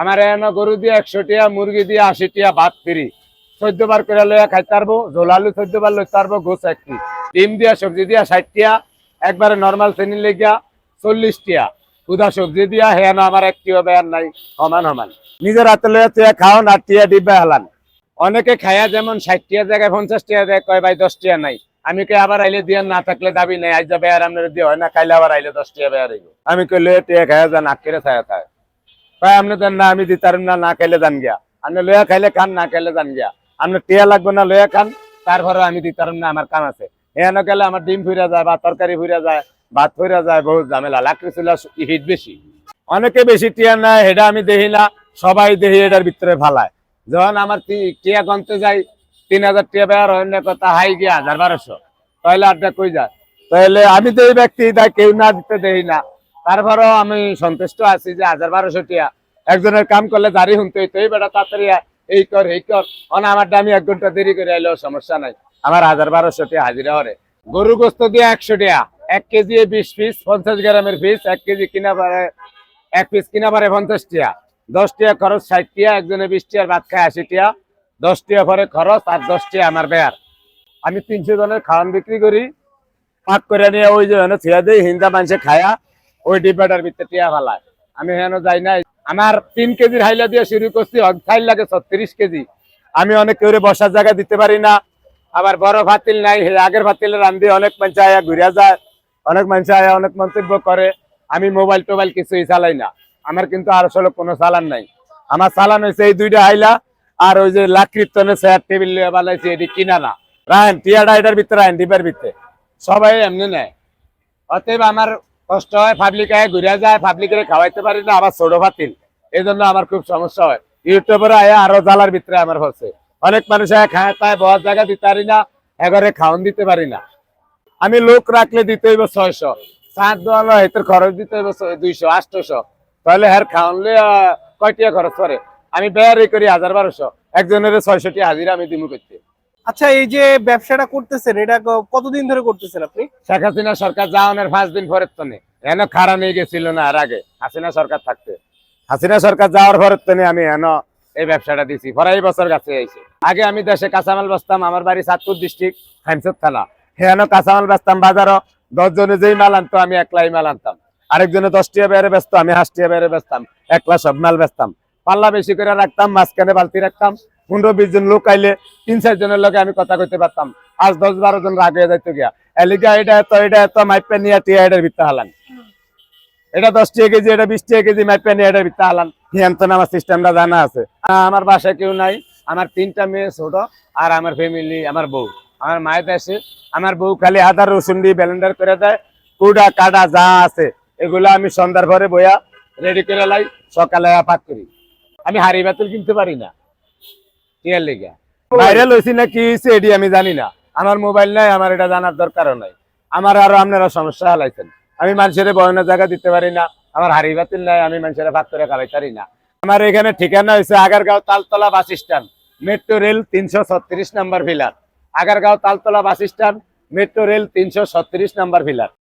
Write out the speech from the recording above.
আমার এখানে গরু দিয়ে একশো টিয়া, মুরগি দিয়ে আশি টিয়া, ভাত ফিরি। চোদ্দ বার করে লইয়া খাইতে পারব জোলালু চোদ্দ বার লইতে পারব গোছ একটি ডিম দিয়া, সবজি দিয়া ষাট টিয়া, একবারে নর্মাল শ্রেণি লেগিয়া চল্লিশ টিয়া। উদা সবজি দিয়া হেন আমার একটিও বেয়ার নাই, সমান সমান। নিজের হাতে লইয়া টিয়া খাও না টিয়া ডিব্বা হেলান। অনেকে খায়া যেমন ষাট টিয়া জায়গায়, পঞ্চাশ টিয়া দেয় কয়, ভাই, দশ টিয়া নাই। আমি কে আবার আইলে দিয়ে না থাকলে দাবি নাই। আজ আর আপনার দিয়ে হয় না কাইলে আবার আইলে দশ টিয়া বেয়ার আমি কই, লইয়া টিয়া খায়া যান আটকে ছায়া থাকে। কয় আপনি দেন না, আমি দিতারম না না খাইলে জান গিয়া। আপনি লইয়া খাইলে খান, না খাইলে জান গিয়া। আপনি টিয়া লাগবে না, লইয়া খান। তারপরে আমি দিতারম না, আমার কাম আছে। এখানে গেলে আমার ডিম ফুরা যায় বা তরকারি ফুরা যায়, ভাত ফুরা যায়, বহুত ঝামেলা। লাকড়ি চুলা হিট বেশি। অনেকে বেশি টিয়া নেয়, হেডা আমি দেখি না, সবাই দেখি এটার ভিতরে ফালায়। যখন আমার টিয়া গনতে যাই, তিন হাজার টিয়া বেয়ার অন্য কথা হাই গিয়া, হাজার বারোশো। তাহলে আড্ডা কই যায়? তাহলে আমি তো এই ব্যক্তি, তাই কেউ না দিতে দেই না। তারপরেও আমি সন্তুষ্ট আছি যে হাজার বারোশো টিয়া একজনের কাম করলে দাঁড়িয়ে শুনতে হইতো, এই বেটা তাড়াতাড়ি এই কর এই কর। অন আমার দামি এক ঘণ্টা দেরি করে আইলেও সমস্যা নাই। আমার হাজার বারোশো টিয়া হাজিরা হরে। গরু গোস্ত দিয়ে একশো টিয়া, এক কেজি বিশ পিস, পঞ্চাশ গ্রামের পিস, এক কেজি কিনা পারে, এক পিস কিনা পারে পঞ্চাশ টিয়া। দশ টিয়া খরচ ষাট টিয়া, একজনে বিশ টিয়ার ভাত খায় আশি টিয়া। দশ টিয়া পরে খরচ আর দশ টিয়া আমার বেয়ার। আমি তিনশো জনের খাওয়ান বিক্রি করি। পাক করে নিয়ে ওই যে ছিয়া দিই, হিন্দা মানুষে খায়া, ওই ডিব্বাটার ভিতরে টিয়া ফেলায়। আমি হেন যাই নাই। আমার তিন কেজির হাইলা দিয়ে শুরু করছি অথাইল লাগে ছত্রিশ কেজি। আমি অনেক কেউ বসার জায়গা দিতে পারি না। আবার বড় ভাতিল নাই আগের ভাতিলে রান্ধি, অনেক মানুষ আয়া ঘুরিয়া যায়, অনেক মানুষ আয়া অনেক মন্তব্য করে। আমি মোবাইল টোবাইল কিছুই চালাই না। আমার কিন্তু আর আসলে কোনো চালান নাই। আমার চালান হয়েছে এই দুইটা হাইলা আর ওই যে লাকড়ির চেয়ার টেবিল বানাইছে, এটি কিনা না। রায়ন টিয়াটা এটার ভিতরে রায়ন ডিপের ভিতরে। সবাই এমনি নেয়। অতএব আমার কষ্ট হয় পাবলিক আয় ঘুরে যায় পাবলিকের খাওয়াইতে পারি না, আবার ছোট ফাতিল এই জন্য আমার খুব সমস্যা হয়। ইউটিউবের আয় আরও জ্বালার ভিতরে আমার হচ্ছে। অনেক মানুষ খায়, তাই বড় জায়গা দিতে পারি না এবারে খাওয়ান দিতে পারি না। আমি লোক রাখলে দিতে হইব ছয়শো। সাত দোয়ানো খরচ দিতে হইব দুইশো আটশোশো তাহলে হ্যার খাওয়ানলে কয়টিয়া খরচ করে আমি বেয়ারি করি হাজার বারোশো। একজনের ছয়শটি হাজিরা আমি দিমু করতে আচ্ছা এই যে ব্যবসাটা করতেছেন, এটা কতদিন ধরে করতেছেন আপনি? শেখ হাসিনা সরকার যাওয়ানোর পাঁচ দিন পরের তনে এন খাড়া নিয়ে গেছিল না আর আগে। হাসিনা সরকার থাকতে। হাসিনা সরকার যাওয়ার পরের তনে আমি এন এই ব্যবসাটা দিছি। পরে এই বছর কাছে আইছে। আগে আমি দেশে কাঁচামাল বেচতাম, আমার বাড়ি চাঁদপুর ডিস্ট্রিক্ট খাইমসদ থানা। হেন কাঁচামাল বেচতাম বাজারও। দশ জনে যেই মাল আনতো, আমি একলাই মাল আনতাম। আরেকজনে দশটিয়া বেড়ে বেচতো, আমি হাঁসটিয়া বেড়ে বেচতাম। একলা সব মাল বেচতাম। পাল্লা বেশি করে রাখতাম, মাঝখানে বালতি রাখতাম। পনেরো বিশ জন লোক আইলে, তিন চার জনের লগে আমি কথা কইতে পারতাম। আজ দশ বারো জন রাগ হয়ে যাইতো গিয়া। এলিগা এটা এত এটা এত, মাইপে নিয়ে টিয়া এটার ভিত্তা হালান। এটা দশ টাকা কেজি, এটা বিশ টাকা কেজি, মাইপে নিয়ে এটার ভিত্তা হালান। হিয়ান্তন আমার সিস্টেমটা জানা আছে। আমার বাসায় কেউ নাই, আমার তিনটা মেয়ে ছোট আর আমার ফ্যামিলি, আমার বউ। আমার মায়ের দেশে, আমার বউ খালি আদা, রসুন দিয়ে ব্যালেন্ডার করে দেয়। কুড়া, কাটা যা আছে, এগুলো আমি সন্ধ্যার পরে বইয়া রেডি করে লাই, সকালে পাক করি। আমি হাড়ি বাতিল কিনতে পারি না। টিয়ার লেগে। বাইরে লইছি না, কি হয়েছে এটি আমি জানি না। আমার মোবাইল নাই, আমার এটা জানার দরকারও নাই। আমার আরও আপনারা সমস্যা হালাইছেন। আমি মানুষের বয়নের জায়গা দিতে পারি না, আমার হাড়ি বাতিল নাই, আমি মানুষের ভাত করে না। আমার এখানে ঠিকানা হয়েছে Agargaon Taltola bus stand, metro rail তিনশো ছত্রিশ number ভিলার Agargaon Taltola bus stand, metro rail তিনশো ছত্রিশ নাম্বার ভিলার